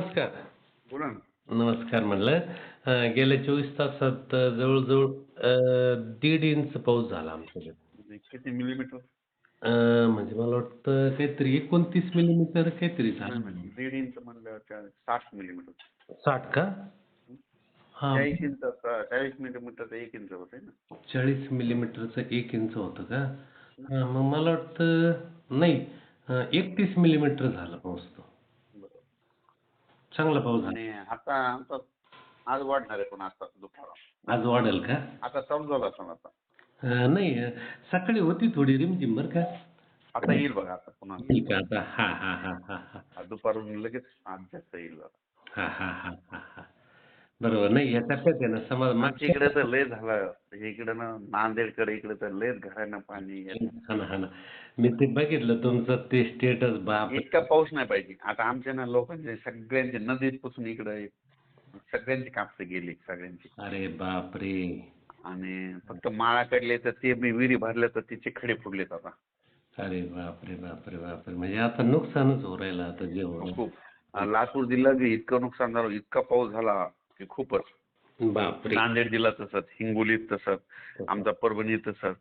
नमस्कार. बोला ना. नमस्कार म्हणलं. गेल्या चोवीस तासात जवळजवळ दीड इंच पाऊस झाला आमच्याकडे. म्हणजे किती मिलीमीटर अं, म्हणजे मला वाटतं काहीतरी एकोणतीस मिलीमीटर काहीतरी झालं. दीड इंच म्हणलं साठ मिलीमीटर साठ का? हा. चाळीस इंच चाळीस मिलीमीटरचं एक इंच होते ना. चाळीस मिलीमीटरचं एक इंच होतं का? मग मला वाटतं नाही एकतीस मिलीमीटर झाला पाऊस तो. चांगला पाऊस झाला. आणि आता आता आज वाढणार आहे पण आता दुपारा आज वाढेल का? आता झाला असं आता. अं, नाही अं, सकाळी होती थोडी रिमझिम बरं का? आता येईल बघा आता पुन्हा. ठीक आहे आता? हा हा हा हा हा. आज दुपारून लगेच आज जास्त येईल बघा. हा हा हा हा हा. बरोबर. नाही या टप्प्यात आहे ना समाज मागच्या इकडे तर लय झालं. इकडे ना नांदेडकडे इकडे तर लयच घरांना पाणी येतं. हा ना हा ना. मी ते बघितलं तुमचं ते स्टेटस बाप. इतका पाऊस नाही पाहिजे. आता आमच्या ना लोकांचे सगळ्यांचे नदीपासून इकडे सगळ्यांची कापसे गेली सगळ्यांची. अरे बापरे. आणि फक्त माळाकडले तर ते मी विहिरी भरल्या तर तिचे खडे फुटलेत आता. अरे बापरे बापरे बापरे. म्हणजे आता नुकसानच हो राहिलं आता जे हो खूप. लातूर जिल्ह्यात बी इतकं नुकसान झालं इतका पाऊस झाला. की खूपच. नांदेड जिल्हा तसंच हिंगोलीत तसंच आमचा परभणी तसंच.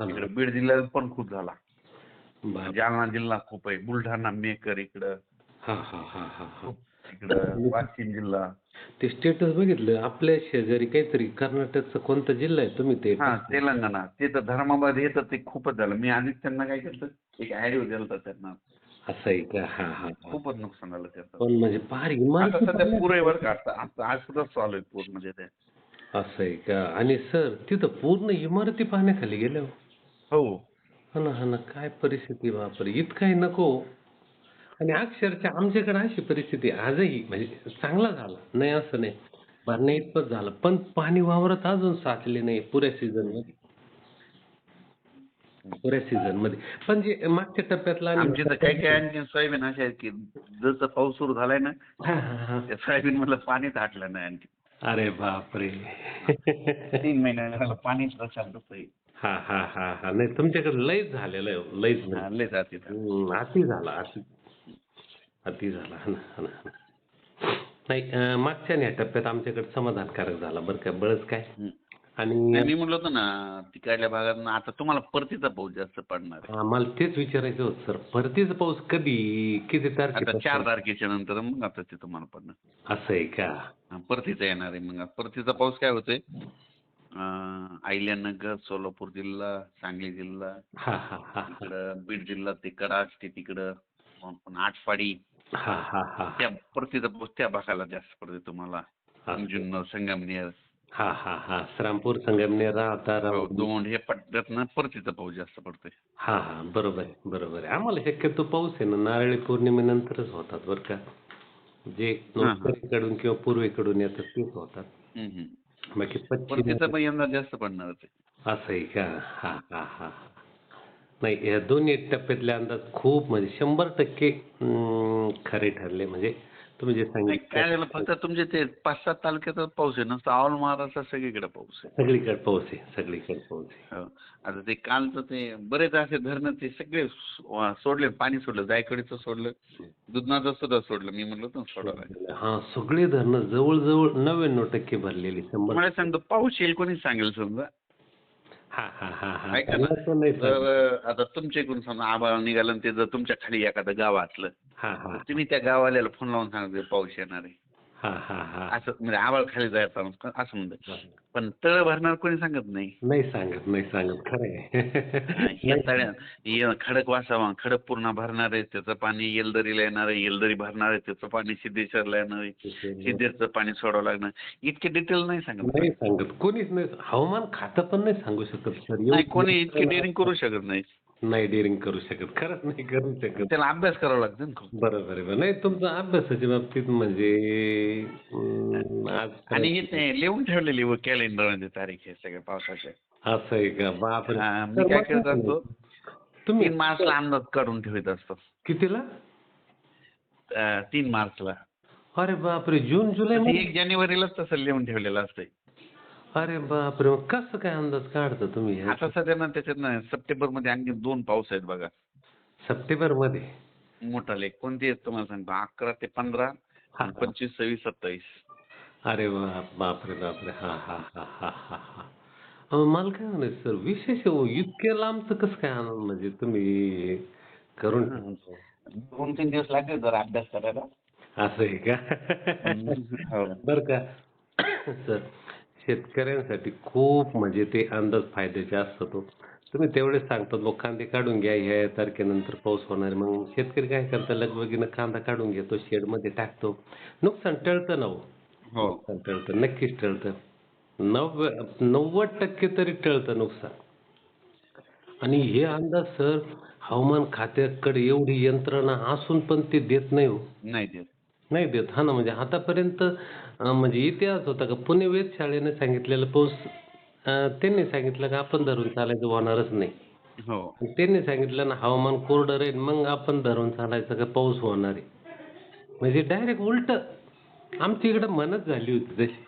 इकडे बीड जिल्ह्यात पण खूप झाला. जालना जिल्हा खूप आहे. बुलढाणा मेकर इकडं. इकडं वाशिम जिल्हा. ते स्टेटस बघितलं. आपल्या शेजारी काहीतरी कर्नाटकचा कोणता जिल्हा आहे तुम्ही ते? हा तेलंगणा. ते तर धर्माबाद हे तर ते खूपच झालं. मी आधीच त्यांना काय केलं? एक ऍडिओ दिला होता त्यांना. असं आहे का हा हा हा. खूपच नुकसान झालं त्याचं पण म्हणजे फार आता इमारती सध्या पूर आहे बरं का. आता आता आज सुद्धा चालू आहे पूर म्हणजे ते. असं आहे का? आणि सर तिथं पूर्ण इमारती पाण्याखाली गेल्या हो. हो. हा ना हा ना काय परिस्थिती बापरे. इतकाही नको. आणि अक्षरशः आमच्याकडे अशी परिस्थिती आजही म्हणजे चांगला झाला. नाही असं नाही. भरण्या इतपत झालं. पण पाणी वावरत अजून साचले नाही पुऱ्या सीझन पुऱ्या सीझनमध्ये. पण जे मागच्या टप्प्यातला आमची तर काही काही आणखी सोयाबीन अशा आहेत की जसं पाऊस सुरू झालाय ना. त्या सोयाबीन मधलं पाणीच आटलं नाही आणखी अरे बापरे. तीन महिन्याला पाणीच शांत हा हा हा हा. नाही तुमच्याकडे लयच झालेलं आहे लयच म्हणजे. लय जाते अति झाला. अति अति झाला. हा ना, हा. नाही अं, मागच्या ह्या टप्प्यात आमच्याकडे समाधानकारक झाला बरं का. बळच काय? आणि मी म्हणलं होतं ना तिकडल्या भागात ना आता तुम्हाला परतीचा पाऊस जास्त पडणार आहे. मला तेच विचारायचं होतं सर. परतीचा पाऊस कधी किती आता चार तारखेच्या नंतर मग आता ते तुम्हाला पडणार. असं आहे का? हा, परतीचा येणार आहे मग. परतीचा पाऊस काय होतोय? अं, अहिल्यानगर सोलापूर जिल्हा सांगली जिल्हा हा हा हा हा. इकडं बीड जिल्हा ते कराड ते तिकडं पुन्हा आटपाडी. हा हा हा त्या परतीचा पाऊस त्या भागाला जास्त पडतोय तुम्हाला. हा जुन्नर संगमनेर हा हा हा. श्रामपूर संगमनेर राहता हो, हे पट्ट्यात ना परतीचा पाऊस जास्त पडतोय. हा हा. बरोबर आहे बरोबर आहे. आम्हाला शक्यतो पाऊस आहे ना नारळी पौर्णिमेनंतरच होतात बरं का. जे हा, हा. उत्तरेकडून किंवा पूर्वेकडून येतात तेच होतात. बाकी परतीचा पण यंदा जास्त पडणारच आहे. असं आहे का? हा हा हा. नाही या दोन्ही टप्प्यातले अंदाज खूप म्हणजे शंभर टक्के अं, खरे ठरले. म्हणजे तुम्ही जे नाही, काय झालं सांगितलं फक्त तुमचे ते पाच सात तालुक्यातच पाऊस आहे नसतं ऑल महाराष्ट्रात सगळीकडे पाऊस आहे. सगळीकडे पाऊस आहे सगळीकडे पाऊस आहे. हो. आता ते कालचं ते बरेच असे धरणं ते सगळे सो- सोडले पाणी सोडलं जायकडीचं सोडलं दुधनाचं सुद्धा सोडलं मी म्हणलं होतं ना सोडायला हा सगळे धरणं जवळजवळ नव्याण्णव टक्के भरलेली शंभर मला सांगतो पाऊस येईल कोणी सांगेल समजा? ऐका ना. जर आता तुमच्या इकडून समजा आभाळ निघालं आणि ते जर तुमच्या खाली एखादं गाव असलं तर तुम्ही त्या गावाल्याला फोन लावून सांगते पाऊस येणार आहे. असं म्हणजे आभाळ खाली जायचं असं म्हणतं. पण तळ भरणार कोणी सांगत नाही. नाही सांगत नाही सांगत खरं खडक वासावा खडक पूर्ण भरणार आहे त्याचं पाणी येलदरीला येणार आहे येलदरी भरणार आहे त्याचं पाणी सिद्धेश्वरला येणार आहे सिद्धेचं पाणी सोडावं लागणार. इतके डिटेल नाही सांगत नाही सांगत. कोणीच नाही. हवामान खातं पण नाही सांगू शकत सर. नाही कोणी इतके डेअरिंग करू शकत नाही. नाही डेअरिंग करू शकत. खरंच नाही करू शकत. त्याला अभ्यास करावा लागतो ना खूप. बरोबर आहे. बरं. नाही तुमचा अभ्यासाच्या बाबतीत म्हणजे अं, आज आणि हे ते लिहून ठेवलेली व कॅलेंडरमध्ये तारीख आहे सगळ्या पावसाच्या असं आहे का? बापरे. हा, मी काय करत असतो तुम्ही. तीन मार्चला अंदाज काढून ठेवत असतो. कितीला? अं, तीन मार्चला अरे बापरे जून जुलै ते मध्ये? एक जानेवारीलाच तसं लिहून ठेवलेलं असतंय. अरे बापरे मग कसं काय अंदाज काढता तुम्ही? आता सध्या ना त्याच्यात ना सप्टेंबरमध्ये आणखी दोन पाऊस आहेत बघा. सप्टेंबरमध्ये मोठाले कोणते आहेत तुम्हाला सांगतो? अकरा ते पंधरा हा. पंचवीस सव्वीस सत्तावीस. अरे वा बापरे बापरे. हा हा हा हा हा हा. मला काय म्हणायचं सर विशेष आहे हो, इतक्या लांबचं कसं काय आनंद म्हणजे तुम्ही करून दोन तीन दिवस लागले जरा अभ्यास करायला. असं आहे का? हो. बर का. सर शेतकऱ्यांसाठी खूप म्हणजे ते अंदाज फायद्याचे असतात हो. तुम्ही तेवढेच सांगतात मग कांदे काढून घ्या ह्या या तारखेनंतर पाऊस होणार आहे. मग शेतकरी काय करतात लगबगीनं कांदा काढून घेतो शेडमध्ये टाकतो. नुकसान टळतं ना हो. हो. नुकसान टळतं नक्कीच टळतं. नव्व नव्वद टक्के तरी टळतं नुकसान. आणि हे अंदाज सर हवामान खात्याकडे एवढी यंत्रणा असून पण ते देत नाही हो. नाही देत. नाही देत. हा ना म्हणजे आतापर्यंत अं, म्हणजे इतिहास होता का पुणे वेधशाळेने सांगितलेलं पाऊस अं, त्यांनी सांगितलं का आपण धरून चालायचं होणारच नाही. हो. आणि त्यांनी सांगितलं ना हवामान कोरडं राहील मग आपण धरून चालायचं का पाऊस होणार आहे. म्हणजे डायरेक्ट उलट आमच्या इकडे मनच झाली होती तशी.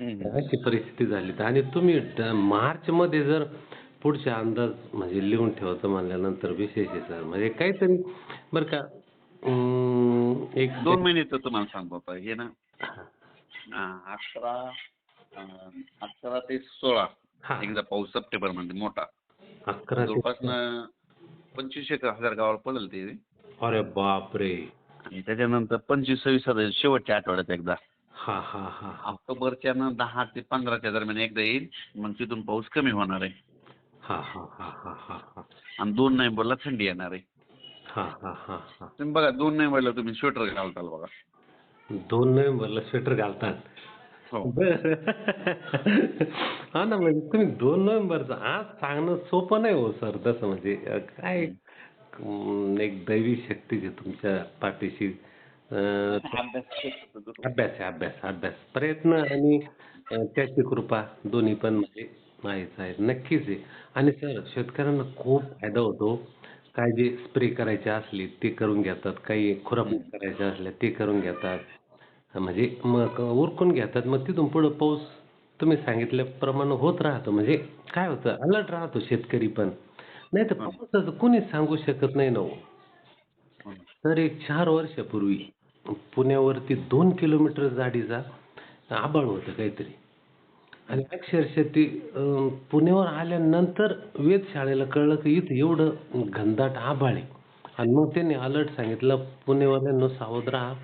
हम्म. अशी परिस्थिती झाली आणि तुम्ही मार्च मध्ये जर पुढचे अंदाज म्हणजे लिहून ठेवायचं म्हणल्यानंतर विशेष आहे सर. म्हणजे काहीतरी बरं का एक दोन महिन्याचं तुम्हाला सांगतो आता हे ना. अकरा अकरा ते सोळा. एकदा पाऊस सप्टेंबरमध्ये मोठा. अकरा ते जवळपास ना पंचवीस एक हजार गावाला पडेल ते. अरे बापरे. आणि त्याच्यानंतर पंचवीस सव्वीस हजार शेवटच्या आठवड्यात एकदा. हा हा हा हा. ऑक्टोबरच्या ना दहा ते पंधराच्या दरम्यान एकदा येईल मग तिथून पाऊस कमी होणार आहे. हा हा हा हा हा हा. आणि दोन नोव्हेंबरला थंडी येणार आहे. हा हा हा हा. तुम्ही बघा दोन नोव्हेंबरला तुम्ही स्वेटर घालताल बघा. दोन नोव्हेंबरला स्वेटर घालतात. हो. बरं. हा ना म्हणजे तुम्ही दोन नोव्हेंबरचं आज सांगणं सोपं नाही हो सर. तसं म्हणजे अं, काय एक दैवी शक्ती आहे तुमच्या पाठीशी. अं, अभ्यास आहे अभ्यास अभ्यास. प्रयत्न आणि अं, त्याची कृपा दोन्ही पण म्हणजे आहेच आहे. नक्कीच आहे. आणि सर शेतकऱ्यांना खूप फायदा होतो. काय जे स्प्रे करायचे असले ते करून घेतात. काही खुरापणी करायच्या असल्या ते करून घेतात. म्हणजे मग उरकून घेतात. मग तिथून पुढं पाऊस तुम्ही सांगितल्याप्रमाणे होत राहतो. म्हणजे काय होतं? अलर्ट राहतो शेतकरी पण. नाही तर पावसाचं कोणीच सांगू शकत नाही ना हो. तर एक चार वर्षापूर्वी पुण्यावरती दोन किलोमीटर जाडीचा आभाळ होतं काहीतरी. आणि अक्षरशः ते अं, पुण्यावर आल्यानंतर वेधशाळेला कळलं की इथं एवढं घनदाट आभाळ आहे आणि मग त्यांनी अलर्ट सांगितलं पुणेवाल्यांना सावध राहा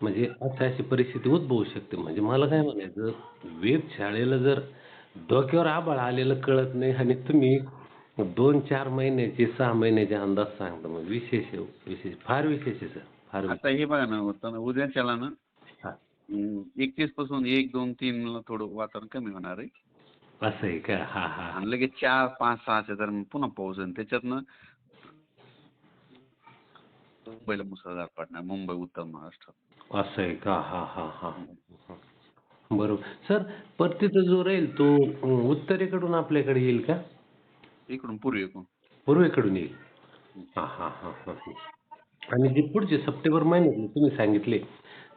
म्हणजे अशी अशी परिस्थिती उद्भवू शकते म्हणजे मला काय म्हणायचं वेधशाळेला जर डोक्यावर आभाळ आलेलं कळत नाही आणि तुम्ही दोन चार महिन्याचे सहा महिन्याचे अंदाज सांगता मग विशेष आहे विशेष फार विशेष आहे सर फार विशेष. आता हे बघा ना होतं ना उद्याच्याला ना. एकतीसपासून एक दोन तीन थोडं वातावरण कमी होणार आहे. असं आहे का? हा हा आणि लगेच चार पाच सहाच्या दरम्यान पुन्हा पाऊस आहे त्याच्यातनं मुंबईला मुसळधार पडणार. मुंबई उत्तर महाराष्ट्र. असं आहे का? हा हा हा. बरोबर. सर परतीचा जो राहील तो उत्तरेकडून आपल्याकडे येईल का? इकडून पूर्वेकडून. पूर्वेकडून येईल. हा हा हा हा हा. आणि जे पुढचे सप्टेंबर महिन्यातले तुम्ही सांगितले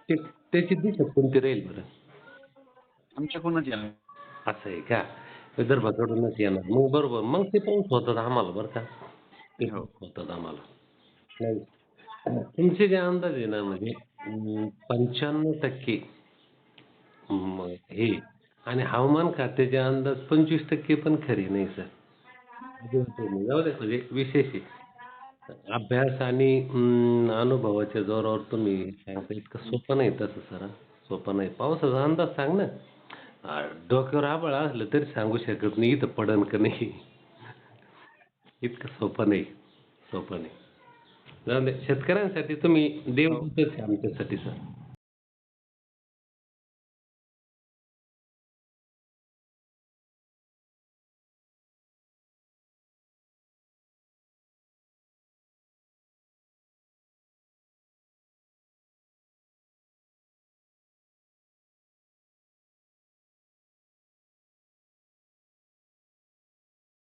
ते त्याची दिशा कोणती राहील बरं? आमच्याकडूनच येणार. असं आहे का? विदर्भाकडूनच येणार. मग बरोबर. मग ते पाऊस होतात आम्हाला बरं का? ते हो. होतात आम्हाला. नाही. तुमचे जे अंदाज आहे ना म्हणजे पंच्याण्णव टक्के हे आणि हवामान खात्याचे अंदाज पंचवीस टक्के पण खरे नाही सर. जाऊ दे म्हणजे विशेष आहे. अभ्यास आणि अं, अनुभवाच्या जोरावर तुम्ही सांगता इतकं सोपं नाही तसं सर. सोपं नाही. पावसाचा अंदाज सांग ना. आ, डोक्यावर आबळ असलं तरी सांगू शकत नाही. इथं पडन का नाही? इतकं सोपं नाही. सोपं नाही. जाऊ दे. शेतकऱ्यांसाठी तुम्ही देवदूतच आहे आमच्यासाठी सर.